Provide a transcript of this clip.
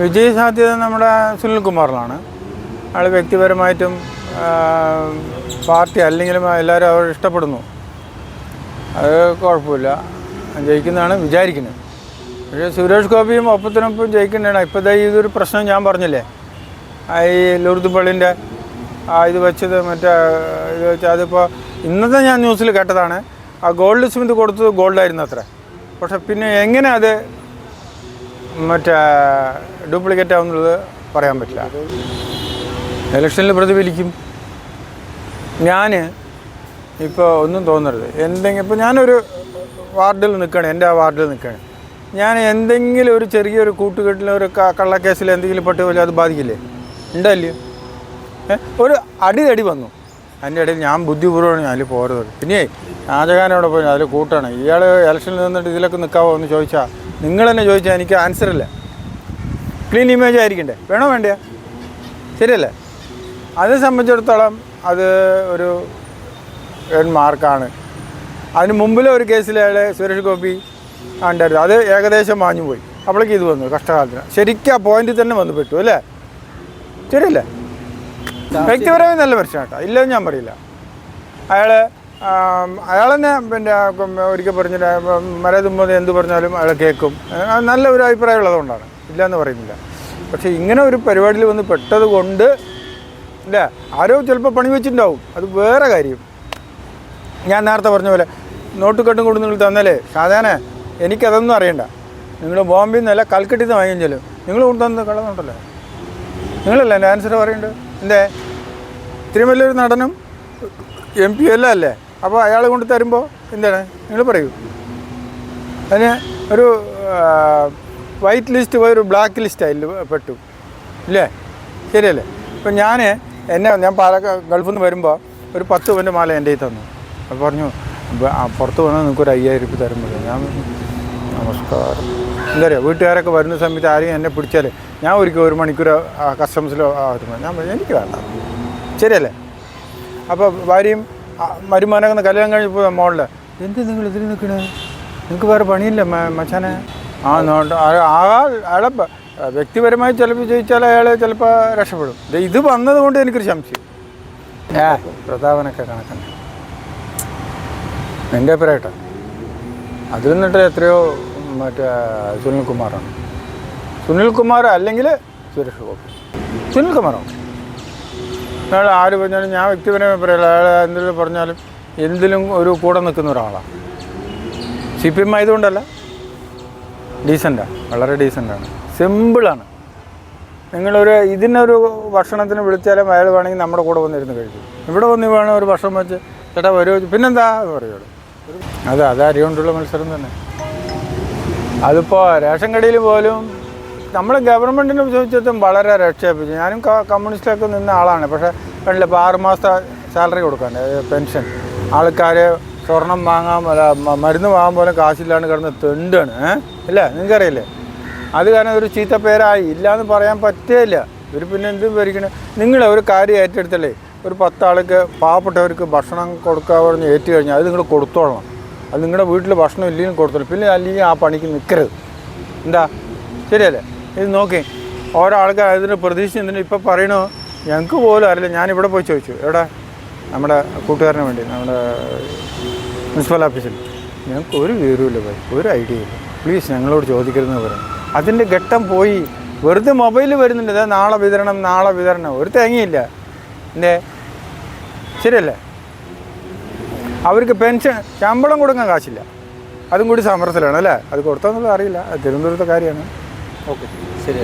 വിജയ സാധ്യത നമ്മുടെ സുനിൽകുമാറിലാണ്. അയാൾ വ്യക്തിപരമായിട്ടും പാർട്ടി അല്ലെങ്കിലും എല്ലാവരും അവർ ഇഷ്ടപ്പെടുന്നു. അത് കുഴപ്പമില്ല. ജയിക്കുന്നതാണ് വിചാരിക്കുന്നത്. പക്ഷേ സുരേഷ് ഗോപിയും ഒപ്പത്തിനൊപ്പം ജയിക്കുന്നതാണ്. ഇപ്പോൾ ദേ ഇതൊരു പ്രശ്നം ഞാൻ പറഞ്ഞില്ലേ? ഈ ലൂർദ് പള്ളിന്റെ ആ ഇത് വെച്ചത് മറ്റേ ഇത് വെച്ചാൽ അതിപ്പോൾ ഇന്നത്തെ ഞാൻ ന്യൂസിൽ കേട്ടതാണ്. ആ ഗോൾഡ് സ്മിത്ത് കൊടുത്തത് ഗോൾഡായിരുന്നു അത്ര. പക്ഷെ പിന്നെ എങ്ങനെ അത് മറ്റേ ഡ്യൂപ്ലിക്കേറ്റ് ആവുന്നുള്ളത് പറയാൻ പറ്റില്ല. ഇലക്ഷനിൽ പ്രതിഫലിക്കും. ഞാൻ ഇപ്പോൾ ഒന്നും തോന്നരുത്. എന്തെങ്കിലും ഇപ്പോൾ ഞാനൊരു വാർഡിൽ നിൽക്കുകയാണ് എന്റെ ആ വാർഡിൽ നിൽക്കുകയാണ് ഞാൻ എന്തെങ്കിലും ഒരു ചെറിയൊരു കൂട്ടുകെട്ടിൽ ഒരു കള്ളക്കേസിൽ എന്തെങ്കിലും പെട്ട് പോലെ അത് ബാധിക്കില്ലേ? ഉണ്ടല്ലേ? ഒരു അടി അടി വന്നു. അതിന്റെ ഇടയിൽ ഞാൻ ബുദ്ധിപൂർവമാണ് അതിൽ പോരുന്നത്. പിന്നെ പോയി അതിൽ കൂട്ടാണ്. ഇയാൾ ഇലക്ഷനിൽ നിന്നിട്ട് ഇതിലൊക്കെ നിൽക്കാവോ എന്ന് ചോദിച്ചാൽ നിങ്ങൾ തന്നെ ചോദിച്ചാൽ എനിക്ക് ആൻസർ ഇല്ല. ക്ലീൻ ഇമേജ് ആയിരിക്കണ്ടേ? വേണോ വേണ്ടയാ? ശരിയല്ലേ? അതിനെ സംബന്ധിച്ചിടത്തോളം അത് ഒരു മാർക്കാണ് അതിന് മുമ്പിലെ ഒരു കേസിൽ അയാൾ സുരേഷ് ഗോപി ഉണ്ടായിരുന്നു അത് ഏകദേശം വാങ്ങി പോയി. അപ്പോഴേക്ക് ഇത് വന്നു കഷ്ടകാലത്തിന്. ശരിക്കും ആ പോയിന്റിൽ തന്നെ വന്നു പെട്ടു അല്ലേ? ശരിയല്ലേ? വ്യക്തിപരമായി നല്ല പ്രശ്നം കേട്ടോ. ഇല്ലെന്ന് ഞാൻ പറയില്ല. അയാൾ അയാൾ തന്നെ പിന്നെ ഒരിക്കൽ പറഞ്ഞില്ല മര തുമ്പത് എന്ത് പറഞ്ഞാലും അയാൾ കേൾക്കും. നല്ല ഒരു അഭിപ്രായം ഉള്ളതുകൊണ്ടാണ്. ഇല്ലയെന്ന് പറയുന്നില്ല. പക്ഷേ ഇങ്ങനെ ഒരു പരിപാടിയിൽ വന്ന് പെട്ടത് കൊണ്ട് ഇല്ല ആരോ ചിലപ്പോൾ പണി വെച്ചിട്ടുണ്ടാവും. അത് വേറെ കാര്യം. ഞാൻ നേരത്തെ പറഞ്ഞ പോലെ നോട്ട് കെട്ടും കൊണ്ട് നിങ്ങൾ തന്നാലേ സാധാരണ എനിക്കതൊന്നും അറിയണ്ട. നിങ്ങൾ ബോംബെയിൽ നിന്നല്ല കൽക്കട്ടിൽ നിന്ന് വാങ്ങിയും നിങ്ങൾ കൊണ്ട് തന്നത് കളന്നുണ്ടല്ലോ നിങ്ങളല്ലേ എന്റെ ആൻസർ പറയുന്നുണ്ട് എന്തേ? ഇത്രയും വലിയൊരു നടനും എം പി എല്ലാം അല്ലേ? അപ്പോൾ അയാൾ കൊണ്ട് തരുമ്പോൾ എന്താണ്? നിങ്ങൾ പറയൂ. അതിന് ഒരു വൈറ്റ് ലിസ്റ്റ് പോയി ഒരു ബ്ലാക്ക് ലിസ്റ്റ് അതിൽ പെട്ടു. ഇല്ലേ? ശരിയല്ലേ? ഇപ്പം ഞാൻ എന്നെ ഞാൻ പാലക്ക ഗൾഫിൽ നിന്ന് വരുമ്പോൾ ഒരു പത്ത് പവന്റെ മാല എന്റെ കയ്യിൽ തന്നു. അപ്പോൾ പറഞ്ഞു "ബ- ആ പുറത്ത് വന്നാൽ നിങ്ങൾക്ക് ഒരു അയ്യായിരം രൂപ തരുമ്പോൾ ഞാൻ നമസ്കാരം. എന്താ പറയുക വീട്ടുകാരൊക്കെ വരുന്ന സമയത്ത് ആരെയും എന്നെ പിടിച്ചാൽ ഞാൻ ഒരിക്കൽ ഒരു മണിക്കൂർ കസ്റ്റംസിലോ ആ ഞാൻ എനിക്ക് വേണ്ട. ശരിയല്ലേ? അപ്പോൾ ഭാര്യയും ആ, കല്യാണം കല്യാണം കഴിഞ്ഞപ്പോൾ മോളിൽ എന്ത് നിങ്ങൾ ഇതിൽ നിൽക്കണേ? നിങ്ങൾക്ക് വേറെ പണിയില്ല മച്ചാനെ? ആ നോട്ട് അയാളെ പ- വ്യക്തിപരമായി ചിലപ്പോൾ ചോദിച്ചാൽ അയാൾ ചിലപ്പോൾ രക്ഷപ്പെടും. ഇത് വന്നത് കൊണ്ട് എനിക്കൊരു സംശയം. ഏ പ്രതാപനൊക്കെ കണക്കന്നെ എന്റെ അഭിപ്രായട്ടോ അതിൽ നിന്നിട്ട് എത്രയോ മറ്റേ സുനിൽകുമാറാണ്. സുനിൽകുമാർ അല്ലെങ്കിൽ സുരേഷ് ഗോപി. സുനിൽകുമാറോ? അയാൾ ആര് പറഞ്ഞാലും ഞാൻ വ്യക്തിപരമായി പറയില്ല. അയാൾ എന്തെങ്കിലും പറഞ്ഞാലും എന്തിലും ഒരു കൂടെ നിൽക്കുന്ന ഒരാളാണ് സി പി എം ആയതുകൊണ്ടല്ല. ഡീസന്റാണ് വളരെ ഡീസന്റാണ് സിമ്പിളാണ് നിങ്ങളൊരു ഇതിനൊരു ഭക്ഷണത്തിന് വിളിച്ചാലും അയാൾ വേണമെങ്കിൽ നമ്മുടെ കൂടെ വന്നിരുന്ന് കഴിക്കും. ഇവിടെ വന്ന് വേണം ഒരു ഭക്ഷണം വെച്ച് ചേട്ടാ വരുമോ പിന്നെന്താ എന്ന് പറയുള്ളൂ. അത് അത് അറിയുകൊണ്ടുള്ള മത്സരം തന്നെ. അതിപ്പോൾ റേഷൻ കടയിൽ പോലും നമ്മൾ ഗവൺമെന്റിനെ ചോദിച്ചിട്ടും വളരെ രക്ഷേപിച്ചു. ഞാനും കമ്മ്യൂണിസ്റ്റിലൊക്കെ നിന്ന ആളാണ്. പക്ഷേ കണ്ടില്ല ഇപ്പോൾ ആറ് മാസത്തെ സാലറി കൊടുക്കാൻ പെൻഷൻ. ആൾക്കാർ സ്വർണം വാങ്ങാൻ മരുന്ന് വാങ്ങാൻ പോലും കാശില്ലാണ്ട് കിടന്ന് തെണ്ടാണ്. ഇല്ല? നിങ്ങൾക്കറിയില്ലേ? അത് കാരണം ഒരു ചീത്ത പേരായി. ഇല്ലയെന്ന് പറയാൻ പറ്റേയില്ല. ഇവർ പിന്നെ എന്തും ഭരിക്കണേ നിങ്ങൾ ഒരു കാര്യം ഏറ്റെടുത്തല്ലേ? ഒരു പത്താൾക്ക് പാവപ്പെട്ടവർക്ക് ഭക്ഷണം കൊടുക്കാൻ പറഞ്ഞ് ഏറ്റു കഴിഞ്ഞാൽ അത് നിങ്ങൾ കൊടുത്തോളണം. അത് നിങ്ങളുടെ വീട്ടിൽ ഭക്ഷണം ഇല്ലെങ്കിൽ കൊടുത്തോളൂ പിന്നെ അല്ലെങ്കിൽ ആ പണിക്ക് നിൽക്കരുത് എന്താ? ശരിയല്ലേ? ഇത് നോക്കി ഓരോ ആൾക്കാർ അതിന് പ്രതീക്ഷ എന്തിനും ഇപ്പം പറയണോ? ഞങ്ങൾക്ക് പോലും അറിയില്ല. ഞാനിവിടെ പോയി ചോദിച്ചു. എവിടെ നമ്മുടെ കൂട്ടുകാരന് വേണ്ടി നമ്മുടെ മുനിസിപ്പൽ ഓഫീസിൽ. ഞങ്ങൾക്ക് ഒരു വിവരമില്ല പോയി ഒരു ഐഡിയ ഇല്ല. പ്ലീസ് ഞങ്ങളോട് ചോദിക്കരുതെന്ന് പറയും. അതിന്റെ ഘട്ടം പോയി. വെറുതെ മൊബൈലിൽ വരുന്നുണ്ട്. ഇതാ നാളെ വിതരണം നാളെ വിതരണം. ഒരു തേങ്ങയില്ല. എന്റെ ശരിയല്ലേ? അവർക്ക് പെൻഷൻ ശമ്പളം കൊടുക്കാൻ കാശില്ല. അതും കൂടി സമരത്തിലാണ് അല്ലേ? അത് കൊടുത്തോന്നുള്ളത് അറിയില്ല. അത് തിരുവനന്തപുരത്തെ കാര്യമാണ്. ഓക്കെ. ശരി